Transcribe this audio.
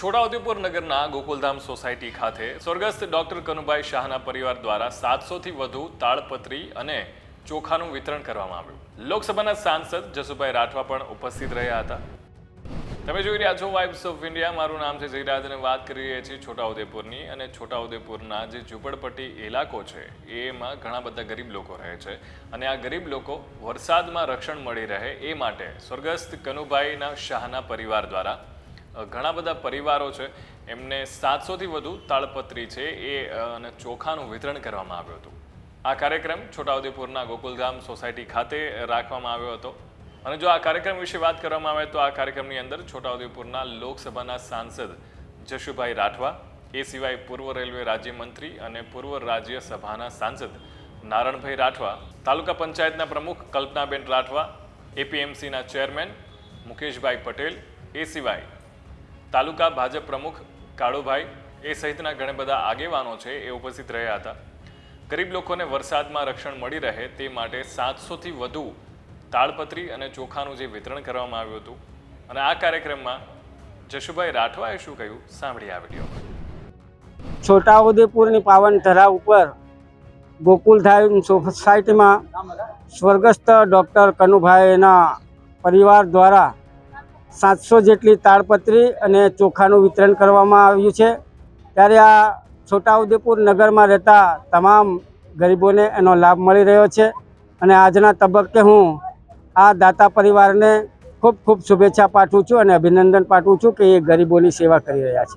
છોટાઉદેપુર નગરના ગોકુલધામ સોસાયટી ખાતે સ્વર્ગસ્થ ડોક્ટર કનુભાઈ શાહના પરિવાર દ્વારા સાતસોથી વધુ તાળપત્રી અને ચોખાનું વિતરણ કરવામાં આવ્યું. લોકસભાના સાંસદ જસુભાઈ રાઠવા પણ ઉપસ્થિત રહ્યા હતા. તમે જોઈ રહ્યા છો વાઇબ્સ ઓફ ઇન્ડિયા મારું નામ છે જયરાજ અને વાત કરી રહ્યા છીએ છોટાઉદેપુરની અને છોટાઉદેપુરના જે ઝૂંપડપટ્ટી ઇલાકો છે, એમાં ઘણા બધા ગરીબ લોકો રહે છે અને આ ગરીબ લોકો વરસાદમાં રક્ષણ મળી રહે એ માટે સ્વર્ગસ્થ કનુભાઈના શાહના પરિવાર દ્વારા ઘણા બધા પરિવારો છે. એમને સાતસોથી વધુ તાળપત્રી છે એ અને ચોખાનું વિતરણ કરવામાં આવ્યું હતું. આ કાર્યક્રમ છોટાઉદેપુરના ગોકુલધામ સોસાયટી ખાતે રાખવામાં આવ્યો હતો. અને જો આ કાર્યક્રમ વિશે વાત કરવામાં આવે તો આ કાર્યક્રમની અંદર છોટાઉદેપુરના લોકસભાના સાંસદ જશુભાઈ રાઠવા, એ સિવાય પૂર્વ રેલવે રાજ્યમંત્રી અને પૂર્વ રાજ્યસભાના સાંસદ નારણભાઈ રાઠવા, તાલુકા પંચાયતના પ્રમુખ કલ્પનાબેન રાઠવા, એપીએમસીના ચેરમેન મુકેશભાઈ પટેલ, એ સિવાય તાલુકા ભાજપ પ્રમુખ કાળુભાઈ એ સહિતના ઘણા બધા આગેવાનો છે એ ઉપસ્થિત રહ્યા હતા. ગરીબ લોકોને વરસાદમાં રક્ષણ મળી રહે તે માટે સાતસોથી વધુ તાળપત્રી અને ચોખાનું જે વિતરણ કરવામાં આવ્યું હતું. અને આ કાર્યક્રમમાં જશુભાઈ રાઠવાએ શું કહ્યું? સાંભળી આ છોટાઉદેપુરની પાવન ધરા ઉપર ગોકુલધામ સોસાયટીમાં સ્વર્ગસ્થ ડૉક્ટર કનુભાઈના પરિવાર દ્વારા સાતસો જેટલી તાળપત્રી અને ચોખાનું વિતરણ કરવામાં આવ્યું છે. ત્યારે આ છોટાઉદેપુર નગરમાં રહેતા તમામ ગરીબોને એનો લાભ મળી રહ્યો છે અને આજના તબક્કે હું આ દાતા પરિવારને ખૂબ ખૂબ શુભેચ્છા પાઠવું છું અને અભિનંદન પાઠવું છું કે એ ગરીબોની સેવા કરી રહ્યા છે.